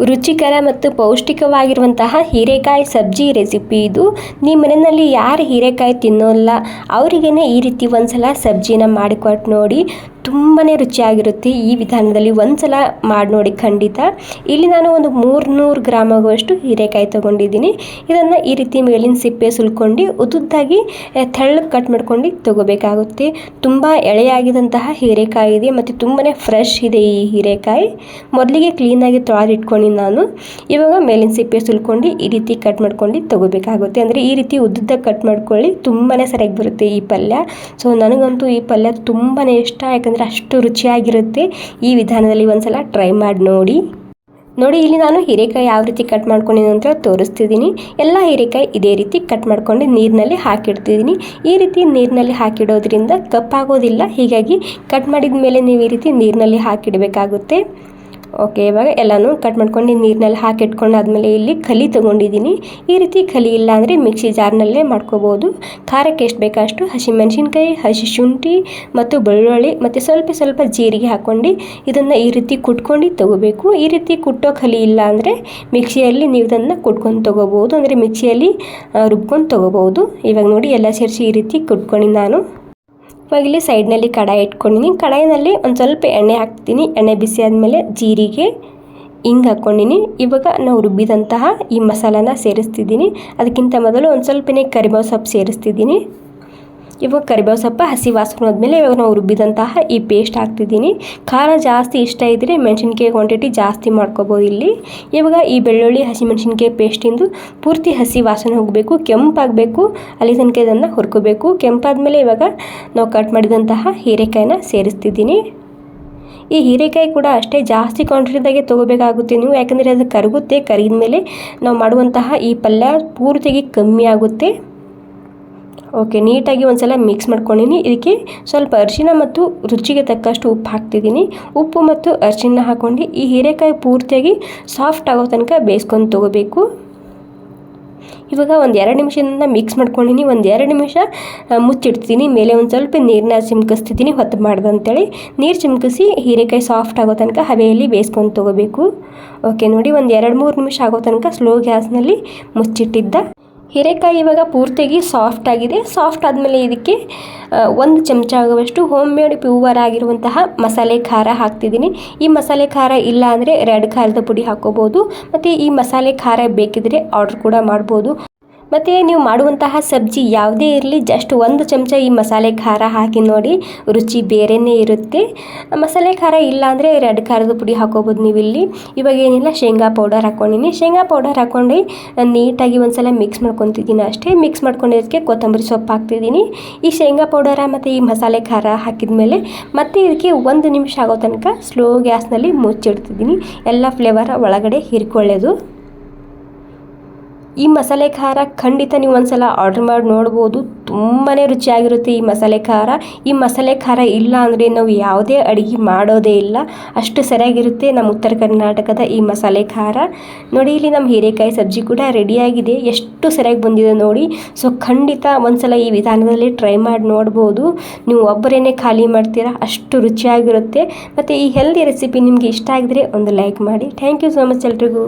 ರುಚಿಕರ ಮತ್ತು ಪೌಷ್ಟಿಕವಾಗಿರುವಂತಹ ಹೀರೆಕಾಯಿ ಸಬ್ಜಿ ರೆಸಿಪಿ ಇದು. ನಿಮ್ಮ ಮನೆಯಲ್ಲಿ ಯಾರು ಹೀರೆಕಾಯಿ ತಿನ್ನೋಲ್ಲ ಅವರಿಗೇ ಈ ರೀತಿ ಒಂದು ಸಲ ಸಬ್ಜಿನ ಮಾಡಿಕೊಟ್ಟು ನೋಡಿ. ತುಂಬಾ ರುಚಿಯಾಗಿರುತ್ತೆ ಈ ವಿಧಾನದಲ್ಲಿ. ಒಂದ್ಸಲ ಮಾಡಿ ನೋಡಿ ಖಂಡಿತ. ಇಲ್ಲಿ ನಾನು ಒಂದು ಮೂರ್ನೂರು ಗ್ರಾಮಗಳಷ್ಟು ಆಗುವಷ್ಟು ಹೀರೆಕಾಯಿ ತೊಗೊಂಡಿದ್ದೀನಿ. ಇದನ್ನು ಈ ರೀತಿ ಮೇಲಿನ ಸಿಪ್ಪೆ ಸುಲ್ಕೊಂಡು ಉದ್ದುದ್ದಾಗಿ ತೆಳ್ಳಗೆ ಕಟ್ ಮಾಡ್ಕೊಂಡು ತೊಗೋಬೇಕಾಗುತ್ತೆ. ತುಂಬ ಎಳೆಯಾಗಿದಂತಹ ಹೀರೆಕಾಯಿ ಇದೆ ಮತ್ತು ತುಂಬಾ ಫ್ರೆಶ್ ಇದೆ ಈ ಹೀರೆಕಾಯಿ. ಮೊದಲಿಗೆ ಕ್ಲೀನಾಗಿ ತೊಳೆದಿಟ್ಕೊಂಡು ನಾನು. ಇವಾಗ ಮೇಲಿನ ಸಿಪ್ಪೆ ಸುಲ್ಕೊಂಡು ಈ ರೀತಿ ಕಟ್ ಮಾಡ್ಕೊಂಡು ತೊಗೋಬೇಕಾಗುತ್ತೆ. ಅಂದರೆ ಈ ರೀತಿ ಉದ್ದುದ್ದ ಕಟ್ ಮಾಡ್ಕೊಳ್ಳಿ ತುಂಬಾ ಸರಿಯಾಗಿ ಬರುತ್ತೆ ಈ ಪಲ್ಯ. ಸೊ ನನಗಂತೂ ಈ ಪಲ್ಯ ತುಂಬಾ ಇಷ್ಟ. ಯಾಕಂದರೆ ಅಷ್ಟು ರುಚಿಯಾಗಿರುತ್ತೆ. ಈ ವಿಧಾನದಲ್ಲಿ ಒಂದು ಸಲ ಟ್ರೈ ಮಾಡಿ ನೋಡಿ. ನೋಡಿ, ಇಲ್ಲಿ ನಾನು ಹೀರೆಕಾಯಿ ಯಾವ ರೀತಿ ಕಟ್ ಮಾಡ್ಕೊಂಡಿದ್ದೀನಿ ಅಂತ ತೋರಿಸ್ತಿದ್ದೀನಿ. ಎಲ್ಲ ಹೀರೆಕಾಯಿ ಇದೇ ರೀತಿ ಕಟ್ ಮಾಡ್ಕೊಂಡು ನೀರಿನಲ್ಲಿ ಹಾಕಿಡ್ತಿದ್ದೀನಿ. ಈ ರೀತಿ ನೀರಿನಲ್ಲಿ ಹಾಕಿಡೋದ್ರಿಂದ ಕಪ್ಪಾಗೋದಿಲ್ಲ. ಹೀಗಾಗಿ ಕಟ್ ಮಾಡಿದ ಮೇಲೆ ನೀವು ಈ ರೀತಿ ನೀರಿನಲ್ಲಿ ಹಾಕಿಡಬೇಕಾಗುತ್ತೆ. ಓಕೆ, ಇವಾಗ ಎಲ್ಲನೂ ಕಟ್ ಮಾಡ್ಕೊಂಡು ನೀರಿನಲ್ಲಿ ಹಾಕಿಟ್ಕೊಂಡು ಆದಮೇಲೆ ಇಲ್ಲಿ ಕಲಿ ತೊಗೊಂಡಿದ್ದೀನಿ. ಈ ರೀತಿ ಕಲಿ ಇಲ್ಲ ಅಂದರೆ ಮಿಕ್ಸಿ ಜಾರ್ನಲ್ಲೇ ಮಾಡ್ಕೋಬೋದು. ಖಾರಕ್ಕೆ ಎಷ್ಟು ಬೇಕಷ್ಟು? ಹಸಿಮೆಣಸಿನ್ಕಾಯಿ ಹಸಿ ಶುಂಠಿ ಮತ್ತು ಬೆಳ್ಳುಳ್ಳಿ ಮತ್ತು ಸ್ವಲ್ಪ ಸ್ವಲ್ಪ ಜೀರಿಗೆ ಹಾಕ್ಕೊಂಡು ಇದನ್ನು ಈ ರೀತಿ ಕುಟ್ಕೊಂಡು ತೊಗೋಬೇಕು. ಈ ರೀತಿ ಕುಟ್ಟೋ ಕಲಿ ಇಲ್ಲ ಅಂದರೆ ಮಿಕ್ಸಿಯಲ್ಲಿ ನೀವು ಇದನ್ನು ಕುಟ್ಕೊಂಡು ತೊಗೋಬೋದು. ಅಂದರೆ ಮಿಕ್ಸಿಯಲ್ಲಿ ರುಬ್ಕೊಂಡು ತೊಗೋಬೋದು. ಇವಾಗ ನೋಡಿ, ಎಲ್ಲ ಸೇರಿಸಿ ಈ ರೀತಿ ಕುಟ್ಕೊಂಡು ನಾನು. ಇವಾಗ ಇಲ್ಲಿ ಸೈಡ್ನಲ್ಲಿ ಕಡಾಯಿ ಇಟ್ಕೊಂಡಿನಿ. ಕಡಾಯಿನಲ್ಲಿ ಒಂದು ಸ್ವಲ್ಪ ಎಣ್ಣೆ ಹಾಕ್ತೀನಿ. ಎಣ್ಣೆ ಬಿಸಿ ಆದಮೇಲೆ ಜೀರಿಗೆ ಹಿಂಗೆ ಹಾಕ್ಕೊಂಡಿನಿ. ಇವಾಗ ನಾವು ರುಬ್ಬಿದಂತಹ ಈ ಮಸಾಲನ ಸೇರಿಸ್ತಿದ್ದೀನಿ. ಅದಕ್ಕಿಂತ ಮೊದಲು ಒಂದು ಸ್ವಲ್ಪನೇ ಕರಿಬೇವು ಸೊಪ್ಪು ಸೇರಿಸ್ತಿದ್ದೀನಿ. ಇವಾಗ ಕರಿಬೇವು ಸೊಪ್ಪ ಹಸಿ ವಾಸನೆ ಹೋದ್ಮೇಲೆ ಇವಾಗ ನಾವು ರುಬ್ಬಿದಂತಹ ಈ ಪೇಸ್ಟ್ ಹಾಕ್ತಿದ್ದೀನಿ. ಖಾರ ಜಾಸ್ತಿ ಇಷ್ಟ ಇದ್ದರೆ ಮೆಣಸಿನ್ಕಾಯಿ ಕ್ವಾಂಟಿಟಿ ಜಾಸ್ತಿ ಮಾಡ್ಕೋಬೋದು ಇಲ್ಲಿ. ಇವಾಗ ಈ ಬೆಳ್ಳುಳ್ಳಿ ಹಸಿಮೆಣಸಿನ್ಕಾಯಿ ಪೇಸ್ಟಿಂದು ಪೂರ್ತಿ ಹಸಿ ವಾಸನೆ ಹೋಗಬೇಕು, ಕೆಂಪಾಗಬೇಕು, ಅಲ್ಲಿ ತನಕ ಇದನ್ನು ಹುರ್ಕೋಬೇಕು. ಕೆಂಪಾದಮೇಲೆ ಇವಾಗ ನಾವು ಕಟ್ ಮಾಡಿದಂತಹ ಹೀರೆಕಾಯಿನ ಸೇರಿಸ್ತಿದ್ದೀನಿ. ಈ ಹೀರೆಕಾಯಿ ಕೂಡ ಅಷ್ಟೇ ಜಾಸ್ತಿ ಕ್ವಾಂಟಿಟಿದಾಗೆ ತೊಗೋಬೇಕಾಗುತ್ತೆ ನೀವು, ಯಾಕಂದರೆ ಅದು ಕರಗುತ್ತೆ ಕರಿದ ಮೇಲೆ ನಾವು ಮಾಡುವಂತಹ ಈ ಪಲ್ಯ ಪೂರ್ತಿಯಾಗಿ ಕಮ್ಮಿ ಆಗುತ್ತೆ. ಓಕೆ ನೀಟಾಗಿ ಒಂದು ಸಲ ಮಿಕ್ಸ್ ಮಾಡ್ಕೊಂಡಿನಿ. ಇದಕ್ಕೆ ಸ್ವಲ್ಪ ಅರಿಶಿನ ಮತ್ತು ರುಚಿಗೆ ತಕ್ಕಷ್ಟು ಉಪ್ಪು ಹಾಕ್ತಿದ್ದೀನಿ. ಉಪ್ಪು ಮತ್ತು ಅರಿಶಿನ ಹಾಕ್ಕೊಂಡು ಈ ಹೀರೆಕಾಯಿ ಪೂರ್ತಿಯಾಗಿ ಸಾಫ್ಟ್ ಆಗೋ ತನಕ ಬೇಯಿಸ್ಕೊಂಡು ತೊಗೋಬೇಕು. ಇವಾಗ ಒಂದು ಎರಡು ನಿಮಿಷದಿಂದ ಮಿಕ್ಸ್ ಮಾಡ್ಕೊಂಡಿನಿ. ಒಂದು ಎರಡು ನಿಮಿಷ ಮುಚ್ಚಿಡ್ತೀನಿ ಮೇಲೆ ಒಂದು ಸ್ವಲ್ಪ ನೀರನ್ನ ಚಿಮ್ಕಿಸ್ತಿದ್ದೀನಿ ಹೊತ್ತು ಮಾಡ್ದಂತೇಳಿ. ನೀರು ಚಿಮ್ಕಿಸಿ ಹೀರೆಕಾಯಿ ಸಾಫ್ಟ್ ಆಗೋ ತನಕ ಹವೆಯಲ್ಲಿ ಬೇಯಿಸ್ಕೊಂಡು ತೊಗೋಬೇಕು. ಓಕೆ ನೋಡಿ ಒಂದು ಎರಡು ಮೂರು ನಿಮಿಷ ಆಗೋ ತನಕ ಸ್ಲೋ ಗ್ಯಾಸ್ನಲ್ಲಿ ಮುಚ್ಚಿಟ್ಟಿದ್ದ. ಹೀರೆಕಾಯಿ ಇವಾಗ ಪೂರ್ತಿಯಾಗಿ ಸಾಫ್ಟ್ ಆಗಿದೆ. ಸಾಫ್ಟ್ ಆದಮೇಲೆ ಇದಕ್ಕೆ ಒಂದು ಚಮಚ ಆಗುವಷ್ಟು ಹೋಮ್ ಮೇಡ್ ಪ್ಯೂವರ್ ಆಗಿರುವಂತಹ ಮಸಾಲೆ ಖಾರ ಹಾಕ್ತಿದ್ದೀನಿ. ಈ ಮಸಾಲೆ ಖಾರ ಇಲ್ಲ ಅಂದರೆ ರೆಡ್ ಖಾರದ ಪುಡಿ ಹಾಕೋಬೋದು. ಮತ್ತು ಈ ಮಸಾಲೆ ಖಾರ ಬೇಕಿದ್ರೆ ಆರ್ಡ್ರ್ ಕೂಡ ಮಾಡ್ಬೋದು. ಮತ್ತು ನೀವು ಮಾಡುವಂತಹ ಸಬ್ಜಿ ಯಾವುದೇ ಇರಲಿ ಜಸ್ಟ್ ಒಂದು ಚಮಚ ಈ ಮಸಾಲೆ ಖಾರ ಹಾಕಿ ನೋಡಿ, ರುಚಿ ಬೇರೆಯೇ ಇರುತ್ತೆ. ಮಸಾಲೆ ಖಾರ ಇಲ್ಲ ಅಂದರೆ ರೆಡ್ ಖಾರದ ಪುಡಿ ಹಾಕೋಬೋದು ನೀವು ಇಲ್ಲಿ ಇವಾಗ ಏನಿಲ್ಲ, ಶೇಂಗಾ ಪೌಡರ್ ಹಾಕ್ಕೊಂಡಿನಿ ಶೇಂಗಾ ಪೌಡರ್ ಹಾಕ್ಕೊಂಡು ನೀಟಾಗಿ ಒಂದು ಸಲ ಮಿಕ್ಸ್ ಮಾಡ್ಕೊತಿದ್ದೀನಿ ಅಷ್ಟೇ. ಮಿಕ್ಸ್ ಮಾಡ್ಕೊಂಡಿದ್ದಕ್ಕೆ ಕೊತ್ತಂಬರಿ ಸೊಪ್ಪು ಹಾಕ್ತಿದ್ದೀನಿ. ಈ ಶೇಂಗಾ ಪೌಡರ ಮತ್ತು ಈ ಮಸಾಲೆ ಖಾರ ಹಾಕಿದ ಮೇಲೆ ಮತ್ತೆ ಇದಕ್ಕೆ ಒಂದು ನಿಮಿಷ ಆಗೋ ತನಕ ಸ್ಲೋ ಗ್ಯಾಸ್ನಲ್ಲಿ ಮುಚ್ಚಿಡ್ತಿದ್ದೀನಿ. ಎಲ್ಲ ಫ್ಲೇವರ್ ಒಳಗಡೆ ಹಿರ್ಕೊಳ್ಳೋದು. ಈ ಮಸಾಲೆ ಖಾರ ಖಂಡಿತ ನೀವು ಒಂದ್ಸಲ ಆರ್ಡ್ರ್ ಮಾಡಿ ನೋಡ್ಬೋದು. ತುಂಬಾ ರುಚಿಯಾಗಿರುತ್ತೆ ಈ ಮಸಾಲೆ ಖಾರ. ಈ ಮಸಾಲೆ ಖಾರ ಇಲ್ಲ ಅಂದರೆ ನಾವು ಯಾವುದೇ ಅಡುಗೆ ಮಾಡೋದೇ ಇಲ್ಲ. ಅಷ್ಟು ಸರಿಯಾಗಿರುತ್ತೆ ನಮ್ಮ ಉತ್ತರ ಕರ್ನಾಟಕದ ಈ ಮಸಾಲೆ ಖಾರ. ನೋಡಿ, ಇಲ್ಲಿ ನಮ್ಮ ಹೀರೆಕಾಯಿ ಸಬ್ಜಿ ಕೂಡ ರೆಡಿಯಾಗಿದೆ ಎಷ್ಟು ಸರಿಯಾಗಿ ಬಂದಿದೆ ನೋಡಿ. ಸೊ ಖಂಡಿತ ಒಂದ್ಸಲ ಈ ವಿಧಾನದಲ್ಲಿ ಟ್ರೈ ಮಾಡಿ ನೋಡ್ಬೋದು. ನೀವು ಒಬ್ಬರೇನೆ ಖಾಲಿ ಮಾಡ್ತೀರಾ, ಅಷ್ಟು ರುಚಿಯಾಗಿರುತ್ತೆ. ಮತ್ತು ಈ ಹೆಲ್ದಿ ರೆಸಿಪಿ ನಿಮಗೆ ಇಷ್ಟ ಆಗಿದ್ರೆ ಒಂದು ಲೈಕ್ ಮಾಡಿ. ಥ್ಯಾಂಕ್ ಯು ಸೊ ಮಚ್ ಎಲ್ರಿಗೂ.